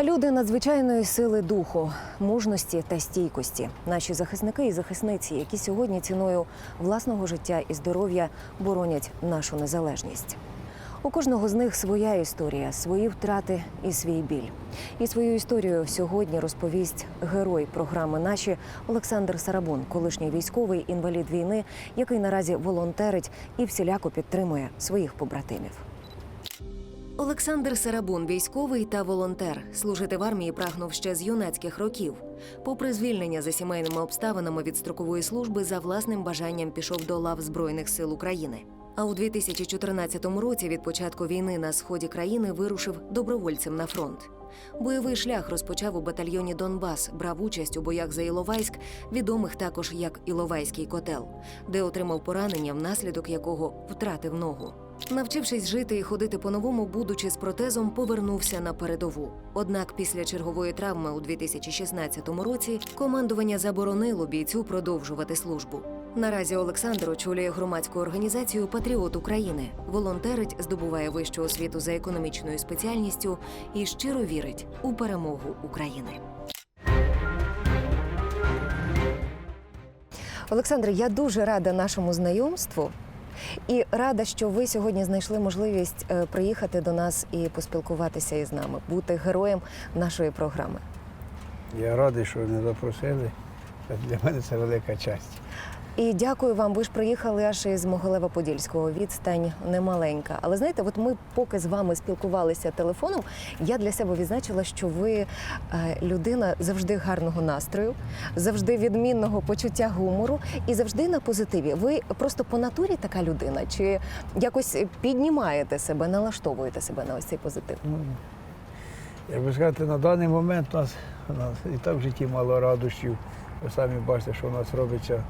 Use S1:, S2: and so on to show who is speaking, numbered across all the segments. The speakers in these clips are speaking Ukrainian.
S1: Люди надзвичайної сили духу, мужності та стійкості. Наші захисники і захисниці, які сьогодні ціною власного життя і здоров'я боронять нашу незалежність. У кожного з них своя історія, свої втрати і свій біль. І свою історію сьогодні розповість герой програми Наші Олександр Сарабун, колишній військовий інвалід війни, який наразі волонтерить і всіляко підтримує своїх побратимів. Олександр Сарабун, військовий та волонтер, служити в армії прагнув ще з юнацьких років. Попри звільнення за сімейними обставинами від строкової служби, за власним бажанням пішов до лав Збройних сил України. А у 2014 році від початку війни на сході країни вирушив добровольцем на фронт. Бойовий шлях розпочав у батальйоні Донбас, брав участь у боях за Іловайськ, відомих також як Іловайський котел, де отримав поранення, внаслідок якого втратив ногу. Навчившись жити і ходити по-новому, будучи з протезом, повернувся на передову. Однак після чергової травми у 2016 році командування заборонило бійцю продовжувати службу. Наразі Олександр очолює громадську організацію Патріот України, волонтерить, здобуває вищу освіту за економічною спеціальністю і щиро вірить у перемогу України. Олександр, я дуже рада нашому знайомству. І рада, що ви сьогодні знайшли можливість е, приїхати до нас і поспілкуватися із нами, бути героєм нашої програми.
S2: Я радий, що мене запросили. Для мене це велика честь.
S1: І дякую вам. Ви ж приїхали аж із Могилева-Подільського. Відстань немаленька. Але знаєте, от ми поки з вами спілкувалися телефоном, я для себе відзначила, що ви е, людина завжди гарного настрою, завжди відмінного почуття гумору і завжди на позитиві. Ви просто по натурі така людина, чи якось піднімаєте себе, налаштовуєте себе на ось цей позитив?
S2: Ну, як би сказати, на даний момент у нас, у нас і так в житті мало радощів. Ви самі бачите, що у нас робиться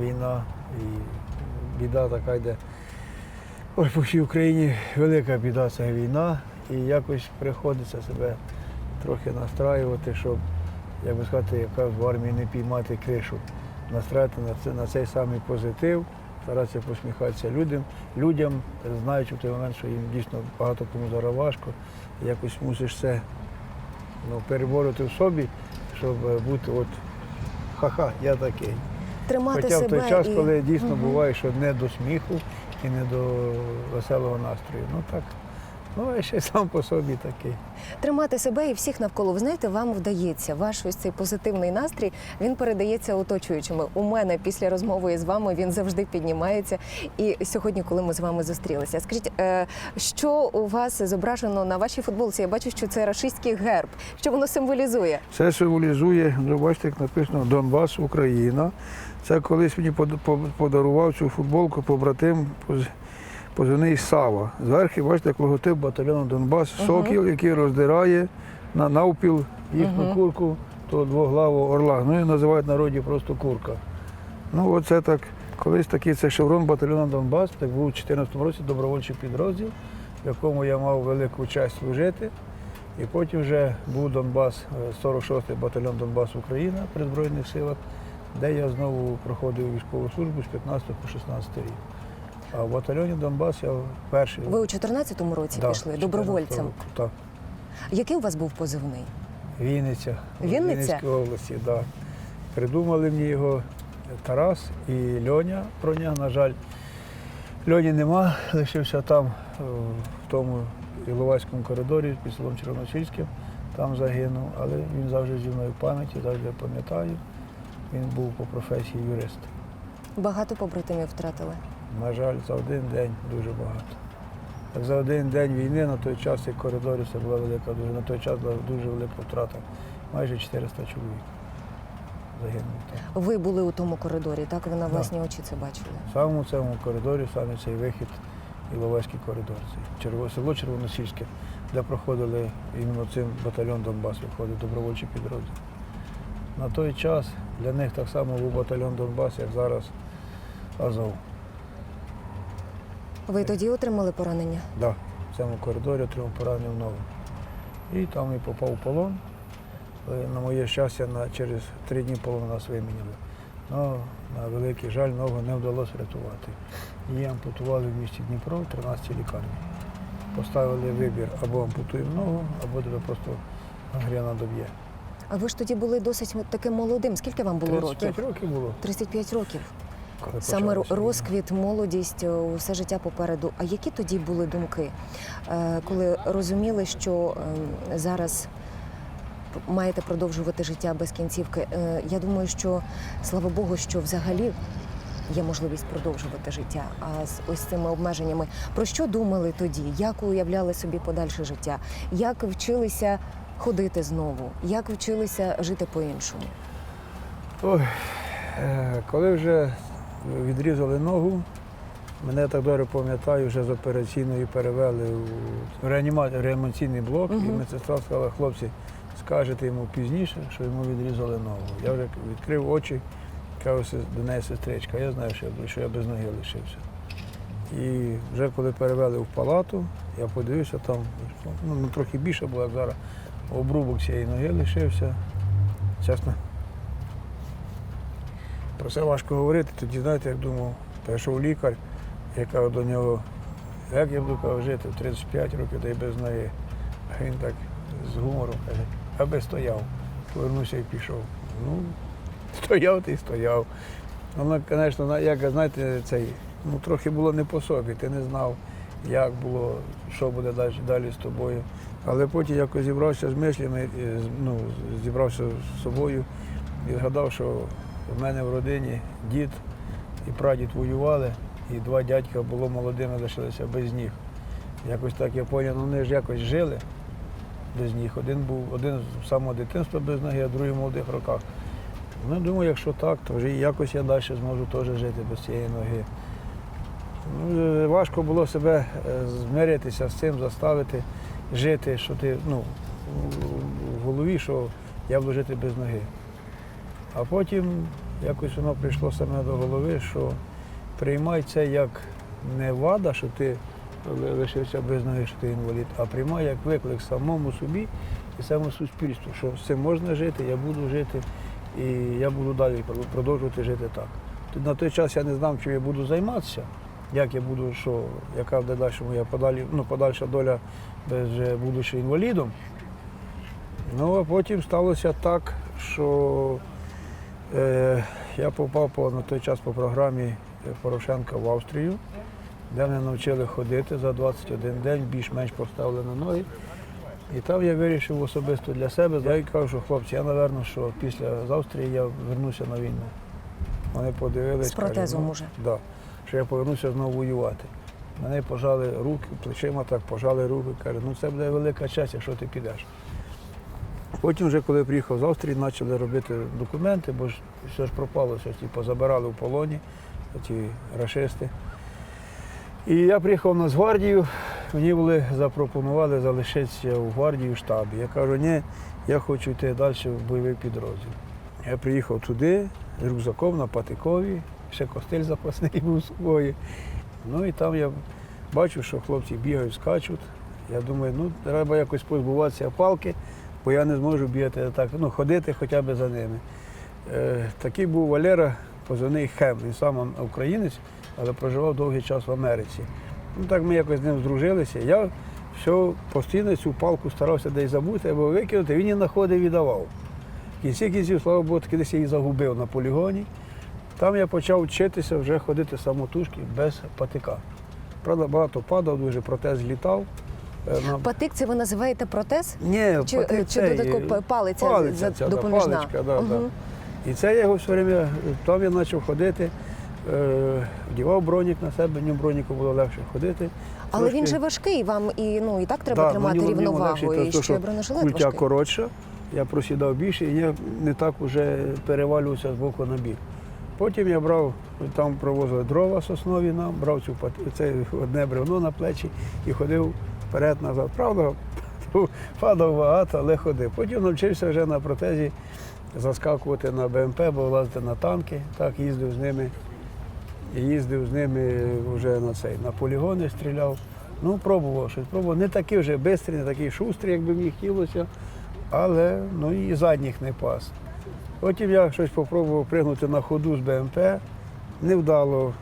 S2: війна і біда така йде. Ось по всій Україні велика біда це війна. І якось приходиться себе трохи настраювати, щоб, як би сказати, яка в армії не піймати кришу, настраювати на, це, на цей самий позитив, старатися посміхатися людям, людям, знаючи в той момент, що їм дійсно багато кому зараз важко, якось мусиш це ну, перебороти в собі, щоб е, бути от ха-ха, я такий.
S1: Тримати
S2: Хоча в той час,
S1: і...
S2: коли дійсно
S1: Мгм.
S2: буває, що не до сміху і не до веселого настрою. Ну так, ну а ще сам по собі такий.
S1: тримати себе і всіх навколо. Ви знаєте, вам вдається. Ваш ось цей позитивний настрій він передається оточуючими. У мене після розмови з вами він завжди піднімається. І сьогодні, коли ми з вами зустрілися, скажіть, е, що у вас зображено на вашій футболці? Я бачу, що це рашистський герб. Що воно символізує?
S2: Це символізує, ну, бачите, як написано Донбас, Україна. Це колись мені подарував цю футболку побратим поз- позивний Сава. Зверху, бачите, як логотип батальйону Донбас, сокіл, який роздирає на навпіл їхню курку, то двоглавого орла. Ну і називають в народі просто курка. Ну, оце так. Колись такий це шеврон батальйону Донбас, так був у 2014 році добровольчий підрозділ, в якому я мав велику честь служити. І потім вже був Донбас, е, 46-й батальйон Донбас Україна при Збройних силах, де я знову проходив військову службу з 15 по 16 рік. А в батальйоні Донбас я перший.
S1: Ви у 14-му році
S2: да,
S1: пішли добровольцем.
S2: року, Так,
S1: Який у вас був позивний?
S2: Вінниця.
S1: Вінниця?
S2: Вінницької області, так. Да. Придумали мені його Тарас і Льоня Проня. На жаль, Льоні нема, лишився там, е, в тому Іловайському коридорі під селом Червоносільським. Там загинув, але він завжди зі мною в пам'яті, завжди я пам'ятаю. Він був по професії юрист.
S1: Багато побратимів втратили.
S2: На жаль, за один день дуже багато. За один день війни на той час і коридорі це була велика, дуже на той час була дуже велика втрата. Майже 400 чоловік загинуло там.
S1: Ви були у тому коридорі, так? Ви на
S2: Да.
S1: власні очі це бачили.
S2: В самому цьому коридорі, саме цей вихід, Іловайський коридор, цей Черво- село Червоносільське, де проходили іменно цим батальйон Донбас, виходить добровольчий підрозділ. На той час для них так само був батальйон Донбас, як зараз Азов.
S1: Ви тоді отримали поранення?
S2: Да, в цьому коридорі отримав поранення в ногу. І там і попав в полон. На моє щастя, на, через три дні полон нас вимінили. Ну, на великий жаль, ногу не вдалося врятувати. Її ампутували в місті Дніпро в 13 лікарні. Поставили вибір або ампутуємо ногу, або тебе просто гряна доб'є.
S1: А ви ж тоді були досить таким молодим. Скільки вам було
S2: 35
S1: років?
S2: років було.
S1: 35 років.
S2: Коли
S1: Саме розквіт, молодість, е, усе життя попереду. А які тоді були думки, е, коли розуміли, що е, зараз маєте продовжувати життя без кінцівки? Я думаю, що слава Богу, що взагалі є можливість продовжувати життя. А з ось цими обмеженнями про що думали тоді? Як уявляли собі подальше життя? Як вчилися ходити знову? Як вчилися жити по-іншому?
S2: Ой, е, коли вже відрізали ногу, мене так добре пам'ятаю, вже з операційної перевели реаніма- реанімаційний блок, і медсестра сказала, хлопці, скажете йому пізніше, що йому відрізали ногу. Я вже відкрив очі, кажу до неї сестричка, я знаю, що я, без ноги лишився. І вже коли перевели в палату, я подивився там, ну, ну, трохи більше було, як зараз, обрубок цієї ноги лишився. Чесно, про це важко говорити. Тоді, знаєте, як думав, прийшов лікар, я кажу до нього, як я буду жити в 35 років, та й без ноги. А він так з гумором каже, аби стояв. Повернувся і пішов. Ну, стояв ти й стояв. Воно, звісно, як знаєте, цей, ну, трохи було не по собі, ти не знав, як було, що буде далі, далі з тобою. Але потім якось зібрався з мислями, ну, зібрався з собою і згадав, що в мене в родині дід і прадід воювали, і два дядька було молодими, лишилися без ніг. Якось так я зрозумів, ну вони ж якось жили без ніг. Один був один з самого дитинства без ноги, а другий в молодих роках. Ну, думаю, якщо так, то вже якось я далі зможу теж жити без цієї ноги. Ну, е, важко було себе е, змиритися з цим, заставити жити, що ти ну, в- в голові, що я буду жити без ноги. А потім якось воно прийшло саме до голови, що приймай це як не вада, що ти лишився без ноги, що ти інвалід, а приймай як виклик самому собі і самому суспільству, що з цим можна жити, я буду жити і я буду далі продовжувати жити так. На той час я не знав, чим я буду займатися, як я буду, що, яка буде далі моя подалі, ну, подальша доля, вже будучи інвалідом. Ну, а потім сталося так, що е, я попав по, на той час по програмі Порошенка в Австрію, де мене навчили ходити за 21 день, більш-менш поставили на ноги. І там я вирішив особисто для себе. Я їй кажу, що хлопці, я напевно, що після з Австрії я вернуся на війну. Вони подивились.
S1: З протезом
S2: кажуть,
S1: уже.
S2: Да, що я повернуся знову воювати. Мене пожали руки, плечима так пожали руки, кажуть, ну це буде велика честь, якщо ти підеш. Потім, вже коли приїхав з Австрії, почали робити документи, бо ж все ж пропало, все типу, забирали в полоні ті рашисти. І я приїхав на Нацгвардію, мені були запропонували залишитися у гвардії в штабі. Я кажу, ні, я хочу йти далі в бойовий підрозділ. Я приїхав туди рюкзаком на Патикові, ще костиль запасний був з собою. Ну і там я бачу, що хлопці бігають, скачуть. Я думаю, ну треба якось позбуватися палки, бо я не зможу бігати так, ну, ходити хоча б за ними. Е, такий був Валера, позивний Хем. Він сам українець, але проживав довгий час в Америці. Ну так ми якось з ним здружилися. Я все постійно цю палку старався десь забути або викинути, він її знаходив і давав. В кінці кінців, слава Богу, таки десь її загубив на полігоні. Там я почав вчитися вже ходити самотужки без патика. Правда, багато падав, дуже протез злітав. Е,
S1: Патик це ви називаєте протез?
S2: Ні,
S1: Чи,
S2: патик
S1: чи
S2: цей,
S1: додатково палиця,
S2: палиця ця, да,
S1: допоміжна?
S2: паличка, да, да. І це я його все время, там я почав ходити, е, вдівав бронік на себе, мені броніку було легше ходити.
S1: Але він же важкий, вам і ну і так треба
S2: Да,
S1: тримати
S2: мені- мені
S1: рівновагу.
S2: легше,
S1: і ще бронежилет
S2: Культя
S1: важкий.
S2: коротша, я просідав більше і я не так вже перевалювався з боку на бік. Потім я брав, там провозили дрова соснові нам, брав цю це одне бревно на плечі і ходив вперед-назад. Правда, падав багато, але ходив. Потім навчився вже на протезі заскакувати на БМП, бо лазити на танки, так їздив з ними. Їздив з ними вже на цей, на полігони стріляв. Ну, пробував щось, пробував. Не такий вже швидкий, не такий шустрий, як би мені хотілося, але ну, і задніх не пас. Потім я щось спробував пригнути на ходу з БМП, невдало,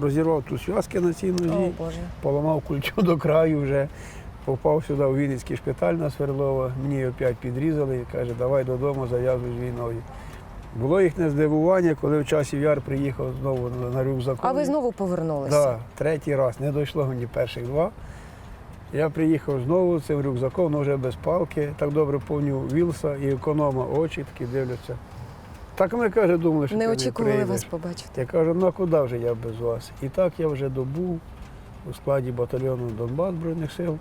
S2: розірвав тут зв'язки на цій нозі,
S1: Боже.
S2: поламав кульчу до краю вже. Попав сюди у Вінницький шпиталь на Сверлова, мені опять підрізали і каже, давай додому, зав'язуй з війною. Було їхнє здивування, коли в часі яр приїхав знову на, рюкзаку.
S1: А ви знову повернулися?
S2: Да, третій раз, не дійшло мені перших два. Я приїхав знову цим рюкзаком, але вже без палки. Так добре пам'ятаю Вілса і економа очі такі дивляться. Так ми каже, думали, що
S1: Не
S2: ти
S1: очікували
S2: прийдеш.
S1: вас побачити.
S2: Я кажу, ну а куди вже я без вас? І так я вже добув у складі батальйону Донбас Збройних сил,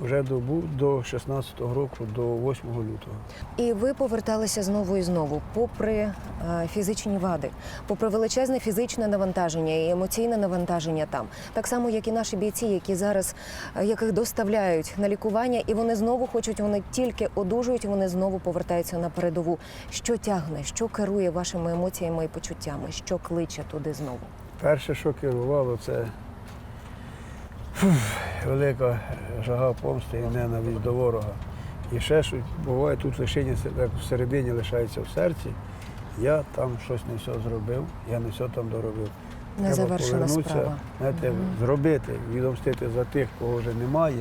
S2: вже добув до 16-го року, до 8 лютого.
S1: І ви поверталися знову і знову, попри е, фізичні вади, попри величезне фізичне навантаження і емоційне навантаження там, так само як і наші бійці, які зараз е, яких доставляють на лікування, і вони знову хочуть, вони тільки одужують, вони знову повертаються на передову. Що тягне, що керує вашими емоціями і почуттями, що кличе туди знову?
S2: Перше, що керувало, це фух, велика жага помсти і ненависть до ворога. І ще що буває тут лишення як всередині лишається в серці. Я там щось не все зробив, я не все там доробив. Треба повернутися, знаєте,
S1: Мгм.
S2: зробити, відомстити за тих, кого вже немає.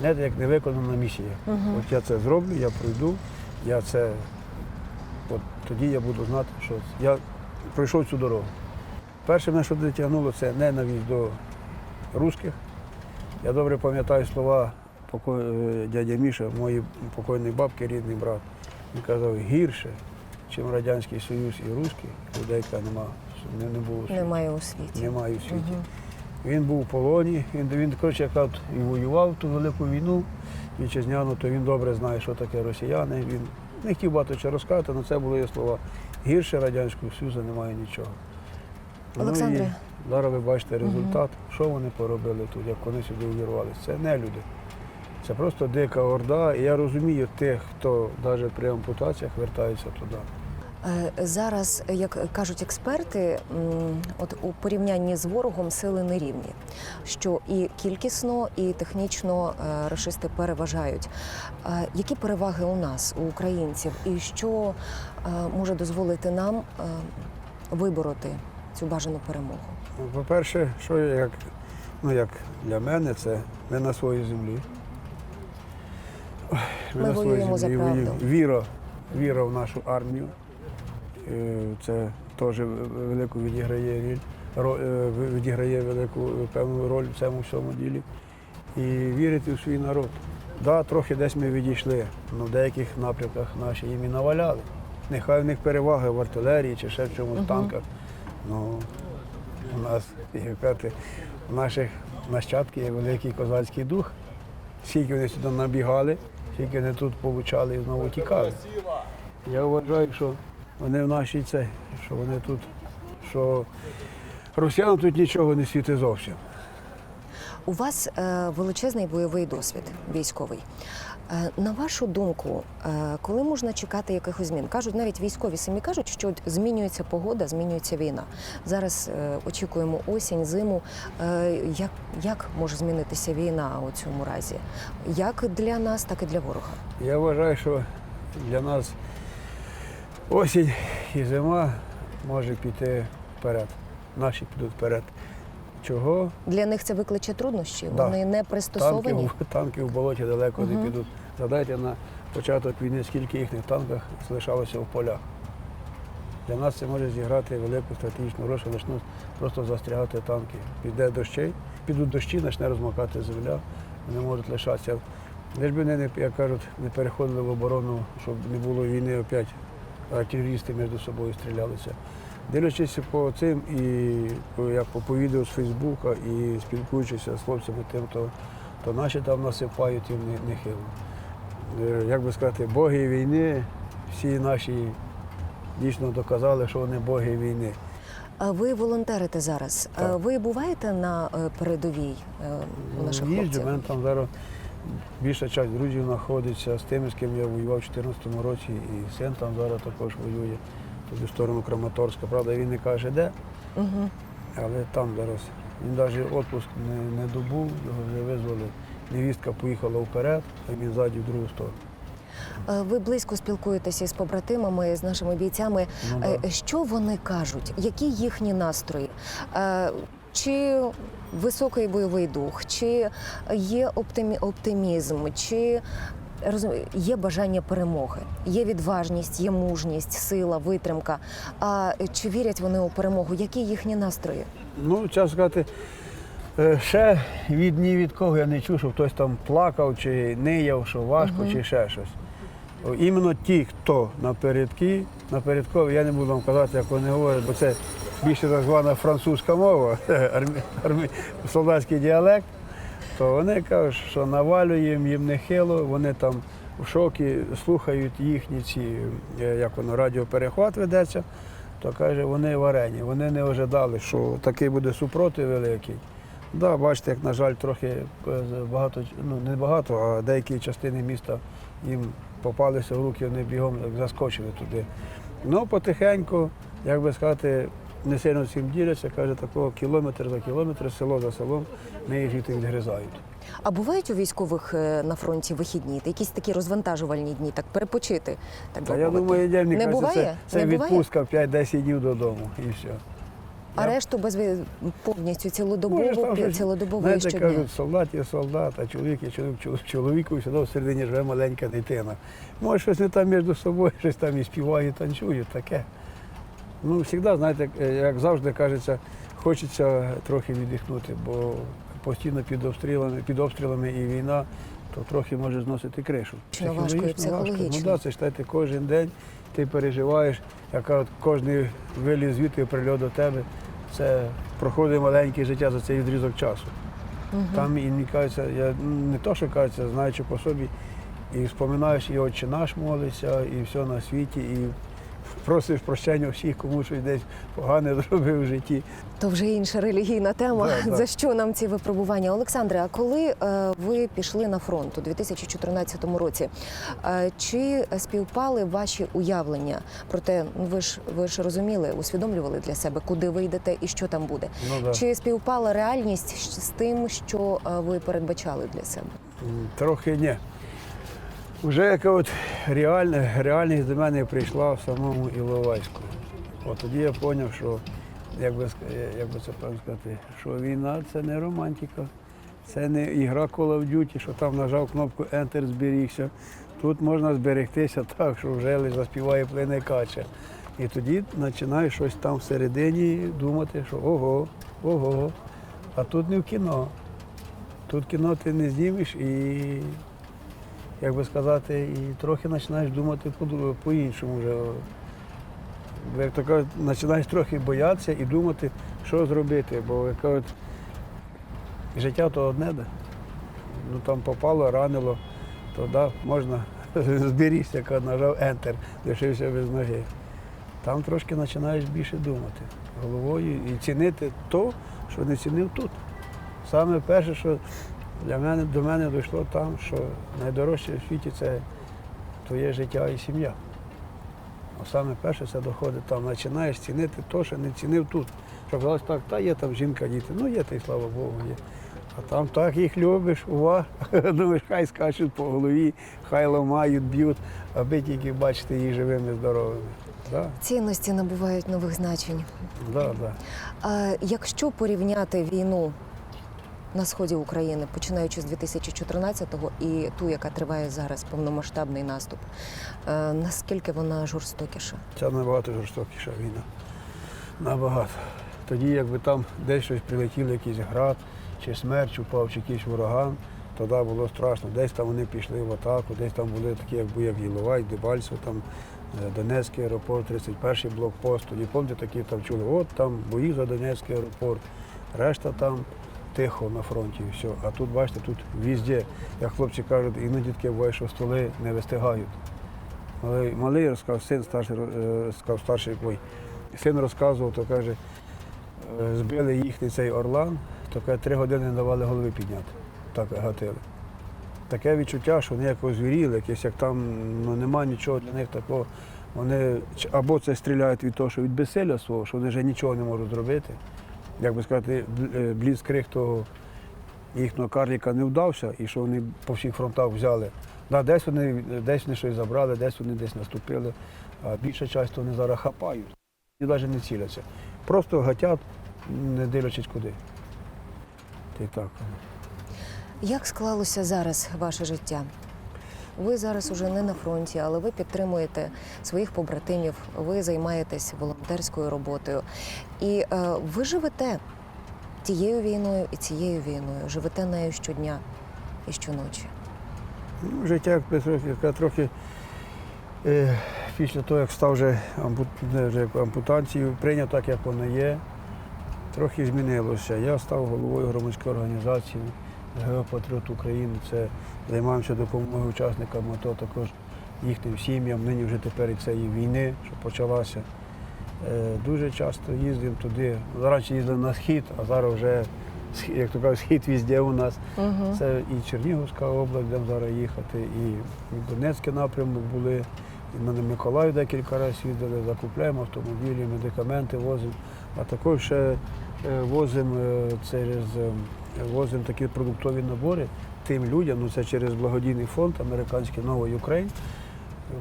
S2: Знаєте, як невиконана місія.
S1: Мгм.
S2: От я це зроблю, я пройду, я це. От тоді я буду знати, що я пройшов цю дорогу. Перше мене, що дотягнуло, це ненависть до русських. Я добре пам'ятаю слова е, дядя Міша, моєї покойної бабки, рідний брат. Він казав, гірше, ніж Радянський Союз і русський, людей яка нема, не, не було світі.
S1: Немає у світі.
S2: Немає у світі.
S1: Мгм.
S2: Він був у полоні, він, він коротше, як і воював ту велику війну вітчизняну, то він добре знає, що таке росіяни. Він не хотів багато чого розказати, але це були його слова. Гірше Радянського Союзу немає нічого.
S1: Олександре.
S2: Ну, і зараз ви бачите результат, що вони поробили тут, як вони сюди увірвалися. Це не люди. Це просто дика орда. І я розумію тих, хто навіть при ампутаціях вертається туди.
S1: Е, Зараз, як кажуть експерти, от у порівнянні з ворогом сили нерівні, що і кількісно, і технічно е, рашисти переважають. Е, Які переваги у нас, у українців, і що може дозволити нам вибороти цю бажану перемогу?
S2: Ну, По-перше, що як, ну, як для мене, це ми на своїй землі.
S1: Ми воюємо за правду.
S2: воюємо. Віра, віра в нашу армію. Е, Це теж велику відіграє роль, е, відіграє велику е, певну роль в цьому всьому ділі. І вірити в свій народ. Да, трохи десь ми відійшли, але в деяких напрямках наші їм і наваляли. Нехай в них переваги в артилерії чи ще в чомусь
S1: Мгм.
S2: танках. Ну, у нас, кажете, у наших нащадків є великий козацький дух. Скільки вони сюди набігали, скільки вони тут получали і знову тікали. Я вважаю, що вони в нашій це, що вони тут, що росіянам тут нічого не світить зовсім.
S1: У вас е, величезний бойовий досвід військовий. Е, на вашу думку, е, коли можна чекати якихось змін? Кажуть, навіть військові самі кажуть, що змінюється погода, змінюється війна. Зараз очікуємо осінь, зиму. Як, як може змінитися війна у цьому разі? Як для нас, так і для ворога?
S2: Я вважаю, що для нас осінь і зима може піти вперед. Наші підуть вперед. Чого?
S1: Для них це викличе труднощі.
S2: Да.
S1: Вони не
S2: Танки,
S1: пристосовані.
S2: в- танки в болоті далеко
S1: Мгм.
S2: не підуть. Задайте на початок війни, скільки їхніх танків залишалося в полях. Для нас це може зіграти велику стратегічну роль, що почнуть просто застрягати танки. Піде дощі, підуть дощі, почне розмокати земля, вони можуть лишатися. Лиш би вони, як кажуть, не переходили в оборону, щоб не було війни опять, артилерісти між собою стрілялися. Дивлячись по цим і як по, по відео з Фейсбука і спілкуючися з хлопцями тим, то, то наші там насипають їм не, нехило. Е, Як би сказати, боги війни, всі наші дійсно доказали, що вони боги війни.
S1: А ви волонтерите зараз. Е,
S2: Так.
S1: Ви буваєте на е, передовій у наших
S2: Їжджу,
S1: хлопців?
S2: в мене там зараз більша частина друзів знаходиться з тими, з ким я воював у 2014 році, і син там зараз також воює, туди в сторону Краматорська. Правда, він не каже де,
S1: Угу.
S2: але там зараз. Він навіть відпуск не, не добув, його вже визвали. Невістка поїхала вперед, а він ззаді в другу сторону.
S1: Е, Ви близько спілкуєтеся з побратимами, з нашими бійцями.
S2: Ну,
S1: Е,
S2: да.
S1: Що вони кажуть? Які їхні настрої? Е, Чи високий бойовий дух, чи є оптимізм, чи є бажання перемоги, є відважність, є мужність, сила, витримка. А чи вірять вони у перемогу? Які їхні настрої?
S2: Ну, чесно сказати, е, ще від ні від кого я не чув, що хтось там плакав чи нияв, що важко, чи ще щось. Іменно ті, хто напередки, напередкові, я не буду вам казати, як вони говорять, бо це більше так звана французька мова, армі, армі, солдатський діалект, то вони кажуть, що навалюємо їм нехило, вони там в шокі слухають їхні ці, е, як воно, радіоперехват ведеться, то каже, вони варені. Вони не ожидали, що такий буде супротив великий. Да, бачите, як, на жаль, трохи е, багато, ну не багато, а деякі частини міста їм попалися в руки, вони бігом заскочили туди. Ну, потихеньку, як би сказати, не сильно цим діляться, каже, такого кілометр за кілометр, село за селом, не їх звідти відгризають.
S1: А бувають у військових е, на фронті вихідні, якісь такі розвантажувальні дні, так перепочити. Так
S2: Та я думаю, мені
S1: Не
S2: кажеться,
S1: буває?
S2: це, це
S1: Не
S2: відпустка 5-10 днів додому і все.
S1: А решту без повністю цілодобово,
S2: там
S1: цілодобово і
S2: Знаєте,
S1: щодня.
S2: кажуть, солдат є солдат, а чоловік є чоловік, чоловік чоловіку всюди всередині живе маленька дитина. Може, щось не там між собою, щось там і співають, танцюють, таке. Ну, завжди, знаєте, як- як завжди кажеться, хочеться трохи віддихнути, бо постійно під обстрілами, під обстрілами і війна, то трохи може зносити кришу.
S1: Психологічно важко
S2: Психологічно важко. Ну так, це знаєте, кожен день ти переживаєш, яка от кожний виліз звідти прильот до тебе. Це проходить маленьке життя за цей відрізок часу. Там і мені кажеться, я не то, що кажеться, знаючи по собі, і споминаєш і Отче наш молиться, і все на світі, і просиш прощення всіх, кому щось десь погане зробив в житті.
S1: То вже інша релігійна тема.
S2: Да, да.
S1: За що нам ці випробування? Олександре, а коли е, ви пішли на фронт у 2014 році, е, чи співпали ваші уявлення про те, ну ви ж ви ж розуміли, усвідомлювали для себе, куди ви йдете і що там буде?
S2: Ну, да.
S1: Чи співпала реальність з тим, що е, ви передбачали для себе?
S2: Трохи ні. Вже яка от реальна, реальність до мене прийшла в самому Іловайську. От тоді я зрозумів, що як би, як би це правильно сказати, що війна це не романтика, це не ігра Call of Duty, що там нажав кнопку Enter, зберігся. Тут можна зберегтися так, що вже лише заспіває плине кача. І тоді починаєш щось там всередині думати, що ого, ого. А тут не в кіно. Тут кіно ти не знімеш і, як би сказати, і трохи починаєш думати по- по-іншому вже. Як то кажуть, починаєш трохи боятися і думати, що зробити. Бо як кажуть, життя то одне, да. ну там попало, ранило, то да, можна зберігся, як нажав Enter, лишився без ноги. Там трошки починаєш більше думати головою і цінити то, що не цінив тут. Саме перше, що для мене до мене дійшло там, що найдорожче в світі це твоє життя і сім'я. А саме перше це доходить там, починаєш цінити те, що не цінив тут. Що казалось так, та є там жінка, діти. Ну є, та й слава Богу, є. А там так їх любиш, ува. Думаєш, хай скачуть по голові, хай ламають, б'ють, аби тільки бачити їх живими, здоровими. Да,
S1: Цінності набувають нових значень.
S2: да, да.
S1: А якщо порівняти війну на сході України, починаючи з 2014-го і ту, яка триває зараз, повномасштабний наступ, е, наскільки вона жорстокіша?
S2: Це набагато жорстокіша війна. Набагато. Тоді, якби там десь щось прилетіло, якийсь град, чи смерч упав, чи якийсь ураган, тоді було страшно. Десь там вони пішли в атаку, десь там були такі, як був як Іловай, Дебальцево, там е, Донецький аеропорт, 31-й блокпост. Тоді пам'ятаєте, такі там чули, от там бої за Донецький аеропорт, решта там тихо на фронті і все. А тут, бачите, тут везде, як хлопці кажуть, іноді таке буває, що столи не вистигають. Малий, малий розказав, син старший, е, сказав старший ой, син розказував, то каже, е, збили їхній цей орлан, то каже, три години не давали голови підняти. Так гатили. Таке відчуття, що вони якось звіріли, якесь, як там ну, нема нічого для них такого. Вони або це стріляють від того, що від безсилля свого, що вони вже нічого не можуть зробити. Як би сказати, е, бліцкриг того їхнього карліка не вдався, і що вони по всіх фронтах взяли. Да, десь вони десь вони щось забрали, десь вони десь наступили, а більша частина вони зараз хапають. І навіть не ціляться. Просто гатять не дивлячись куди. Ти так.
S1: Як склалося зараз ваше життя? Ви зараз уже не на фронті, але ви підтримуєте своїх побратимів, ви займаєтесь волонтерською роботою. І е, ви живете тією війною і цією війною, живете нею щодня і щоночі.
S2: Ну, життя трохи, е, після того, як став вже, ампут, не, вже ампутацію, прийняв так, як воно є, трохи змінилося. Я став головою громадської організації Геопатріот України. Це займаємося допомогою учасникам АТО, також їхнім сім'ям. Нині вже тепер і цієї війни, що почалася. Е, Дуже часто їздимо туди. Раніше їздили на схід, а зараз вже, як то кажуть, схід везде у нас.
S1: Угу.
S2: Це і Чернігівська область, де зараз їхати, і, Донецький напрямок були, і на Миколаїв декілька разів їздили, закупляємо автомобілі, медикаменти возимо, а також ще е, возимо е, через возимо такі продуктові набори тим людям, ну це через благодійний фонд американський Новий Україн.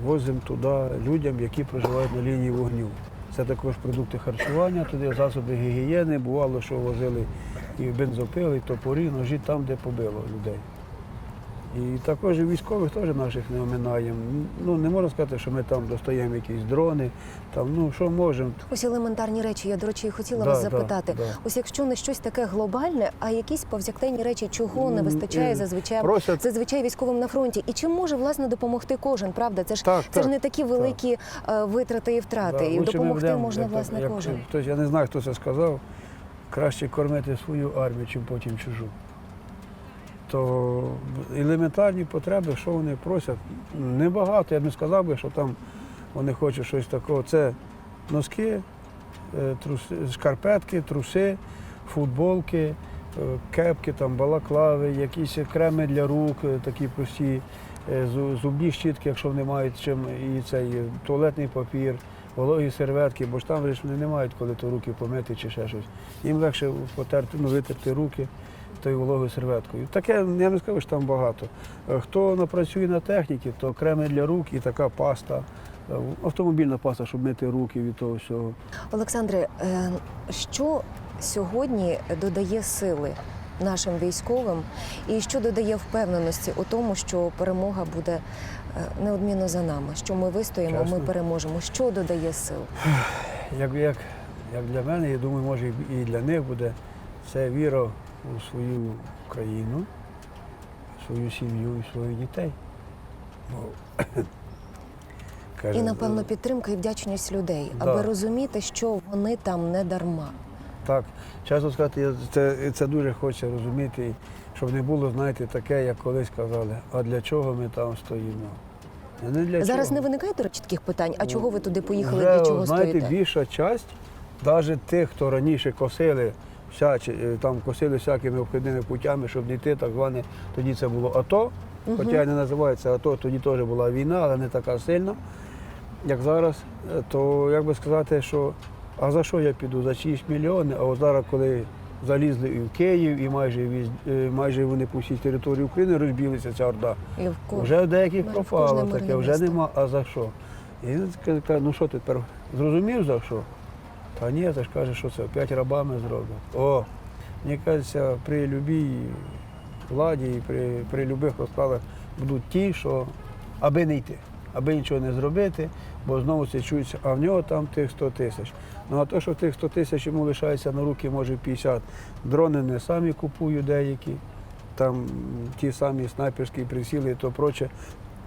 S2: Возимо туди людям, які проживають на лінії вогню. Це також продукти харчування, туди засоби гігієни. Бувало, що возили і бензопили, і топорі, ножі там, де побило людей. І також військових теж наших не оминаємо. Ну, не можна сказати, що ми там достаємо якісь дрони, там, ну що можемо.
S1: Ось елементарні речі. Я, до речі, і хотіла
S2: Да,
S1: вас запитати.
S2: да.
S1: Ось якщо не щось таке глобальне, а якісь повсякденні речі, чого не вистачає
S2: е,
S1: зазвичай
S2: Просять
S1: зазвичай військовим на фронті. І чим може власне допомогти кожен? Правда, це ж
S2: Так,
S1: це
S2: так,
S1: ж не такі великі е, витрати і втрати.
S2: Да,
S1: і допомогти
S2: будемо,
S1: можна
S2: як-
S1: власне
S2: як
S1: кожен.
S2: Хтось, я не знаю, хто це сказав. Краще кормити свою армію, чим потім чужу. То елементарні потреби, що вони просять, небагато. Я б не сказав би, що там вони хочуть щось такого. Це носки, е, труси, шкарпетки, труси, футболки, е, кепки, там, балаклави, якісь креми для рук, е, такі прості, зубні щітки, якщо вони мають чим, і цей туалетний папір, вологі серветки, бо ж там вони не мають коли то руки помити чи ще щось. Їм легше потерти, ну, витерти руки тою вологою серветкою. Таке, я не скажу, що там багато. Е, Хто напрацює на техніці, то креми для рук і така паста, е, автомобільна паста, щоб мити руки від того всього.
S1: Олександре, е, що сьогодні додає сили нашим військовим, і що додає впевненості у тому, що перемога буде неодмінно за нами, що ми вистоїмо, ми переможемо. Що додає сил?
S2: Як, як, як для мене, я думаю, може і для них буде це віра свою країну, свою сім'ю і своїх дітей. Бо, каже,
S1: І напевно підтримка і вдячність людей,
S2: Да.
S1: аби розуміти, що вони там не дарма.
S2: Так, чесно сказати, я це, це дуже хочеться розуміти, і щоб не було, знаєте, таке, як колись казали, а для чого ми там стоїмо? Не для
S1: Зараз
S2: чого.
S1: не виникає до речі таких питань. А
S2: Ну,
S1: чого ви туди поїхали?
S2: Вже,
S1: для чого
S2: знаєте,
S1: стоїте?
S2: більша часть, навіть тих, хто раніше косили, е, там косили всякими обхідними путями, щоб дійти, так зване, тоді це було АТО, хоча не називається АТО, тоді теж була війна, але не така сильна, як зараз. Е, То як би сказати, що а за що я піду? За чиїсь мільйони, а от зараз, коли залізли і в Київ, і майже, е, майже вони по всій території України розбілися ця орда.
S1: І в ко-
S2: Вже в деяких
S1: Ми-
S2: пропало таке, вже
S1: місто.
S2: нема, а за що? І він каже, каже, ну що ти тепер зрозумів за що? Та ні, це ж каже, що це опять рабами зроблять. О, мені кажеться, при любій владі і при, при любих розкладах будуть ті, що аби не йти, аби нічого не зробити, бо знову це чується, а в нього там тих 100 тисяч. Ну а то, що тих 100 тисяч йому лишається на руки, може 50. Дрони не самі купують деякі, там ті самі снайперські приціли і то проче.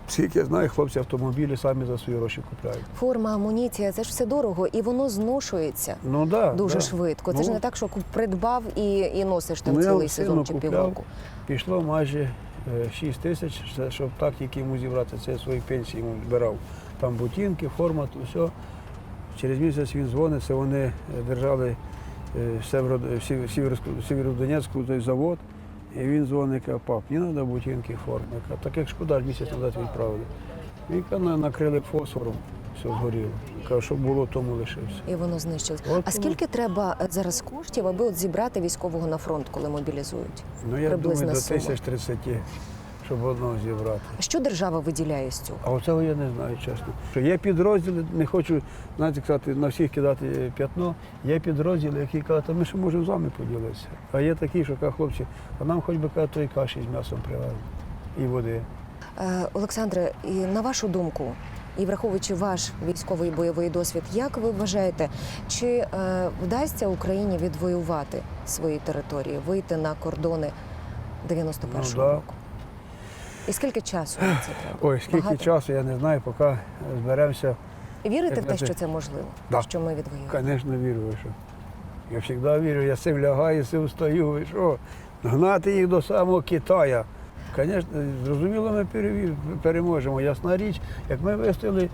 S2: Скільки я знаю, хлопці автомобілі самі за свої гроші купляють.
S1: Форма, амуніція це ж все дорого, і воно зношується.
S2: Ну да,
S1: Дуже
S2: да.
S1: швидко. Це
S2: Ну,
S1: ж не так, що придбав і, і носиш там
S2: Ну,
S1: цілий сезон чи півроку.
S2: Пішло майже 6 тисяч, щоб так тільки йому зібрати, це своїх пенсій йому збирав. Там ботинки, форма, то все. Через місяць він дзвонить, це вони е, держали е, в Сєвєродонецьку той завод. І він дзвонить, каже, пап, не треба ботинки, форми. Так як шкода, місяць назад відправили. Він каже, «На- накрили фосфором, все згоріло. Каже, щоб було, тому лишився.
S1: І воно знищилось.
S2: От
S1: А скільки треба е, зараз коштів, аби от зібрати військового на фронт, коли мобілізують?
S2: Ну, я
S1: Приблизна
S2: думаю, до
S1: сума.
S2: тисяч 30, щоб одного зібрати.
S1: Що держава виділяє з цього?
S2: А оцього я не знаю, чесно. Є підрозділи, не хочу знаєте, сказати, на всіх кидати п'ятно. Є підрозділи, які кажуть, «А ми ще можемо з вами поділитися. А є такі, що кажуть, хлопці, а нам хоч би кажуть, тої каші з м'ясом привезли і води.
S1: Е, Олександре, і на вашу думку, і враховуючи ваш військовий бойовий досвід, як ви вважаєте, чи е, вдасться Україні відвоювати свої території, вийти на кордони 91-го
S2: Ну,
S1: року? І скільки часу на це треба?
S2: Ой, скільки
S1: Багато?
S2: часу, я не знаю, поки зберемося.
S1: Вірите в те, що
S2: це-
S1: можливо?
S2: Да.
S1: Що ми відвоюємо?
S2: Звісно, вірю, ви що. Я завжди вірю, я сив лягаю, сив встаю, ви що, гнати їх до самого Китая. Звісно, зрозуміло, ми переможемо. Ясна річ, як ми вистояли,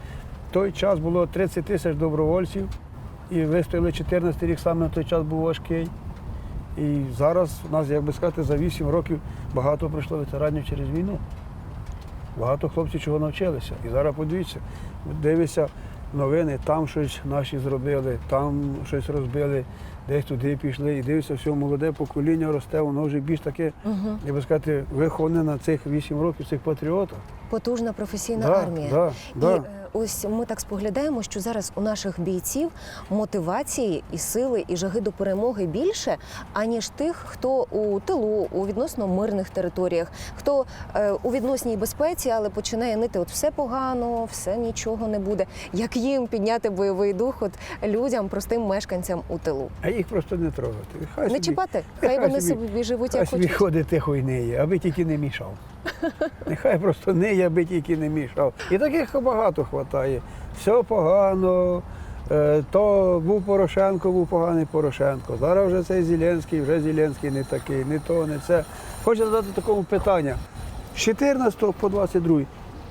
S2: в той час було 30 тисяч добровольців, і вистояли 14 рік, саме на той час був важкий. І зараз у нас, як би сказати, за 8 років багато пройшло ветеранів через війну. Багато хлопців чого навчилися. І зараз подивіться, дивися новини, там щось наші зробили, там щось розбили, десь туди пішли. І дивишся, все молоде покоління росте, воно вже більш таке,
S1: Угу.
S2: як би сказати, виховане на цих 8 років, цих патріотах.
S1: Потужна професійна
S2: Да,
S1: армія.
S2: да, да.
S1: І е, ось ми так споглядаємо, що зараз у наших бійців мотивації і сили, і жаги до перемоги більше, аніж тих, хто у тилу, у відносно мирних територіях, хто е, у відносній безпеці, але починає нити от все погано, все нічого не буде. Як їм підняти бойовий дух от людям, простим мешканцям у тилу?
S2: А їх просто не трогати. Хай
S1: Не
S2: собі,
S1: чіпати,
S2: хай
S1: хай вони
S2: собі-
S1: собі живуть
S2: хай
S1: як
S2: собі
S1: хочуть.
S2: ходить тихо аби тільки не мішав. Нехай просто неє, аби тільки не мішав. І таких багато вистачає. Все погано. е, То був Порошенко, був поганий Порошенко. Зараз вже цей Зеленський, вже Зеленський не такий, не то, не це. Хочу задати такому питання. З 14 по 22.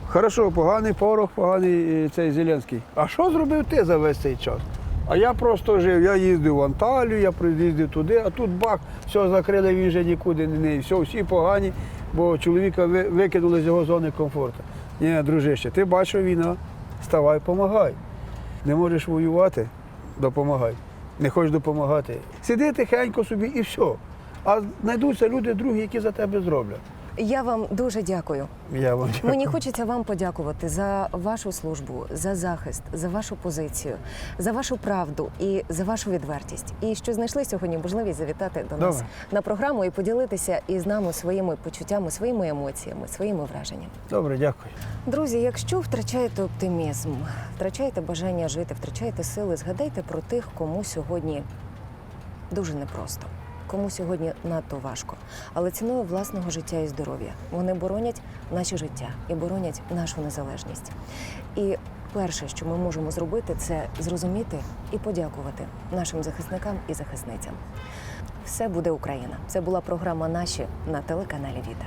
S2: Хорошо, поганий порох, поганий е, цей Зеленський. А що зробив ти за весь цей час? А я просто жив, я їздив в Анталію, я приїздив туди, а тут бах, все закрили, він вже нікуди не не. Все, всі погані, бо чоловіка викинули з його зони комфорту. Ні, дружище, ти бачиш війна, ставай, помагай. Не можеш воювати, допомагай. Не хочеш допомагати. Сиди тихенько собі і все. А знайдуться люди другі, які за тебе зроблять.
S1: Я вам дуже дякую.
S2: Я вам дякую.
S1: Мені хочеться вам подякувати за вашу службу, за захист, за вашу позицію, за вашу правду і за вашу відвертість. І що знайшли сьогодні можливість завітати до нас
S2: Добре.
S1: на програму і поділитися із нами своїми почуттями, своїми емоціями, своїми враженнями.
S2: Добре, дякую.
S1: Друзі, якщо втрачаєте оптимізм, втрачаєте бажання жити, втрачаєте сили, згадайте про тих, кому сьогодні дуже непросто, кому сьогодні надто важко, але ціною власного життя і здоров'я. Вони боронять наше життя і боронять нашу незалежність. І перше, що ми можемо зробити, це зрозуміти і подякувати нашим захисникам і захисницям. Все буде Україна. Це була програма Наші на телеканалі Віта.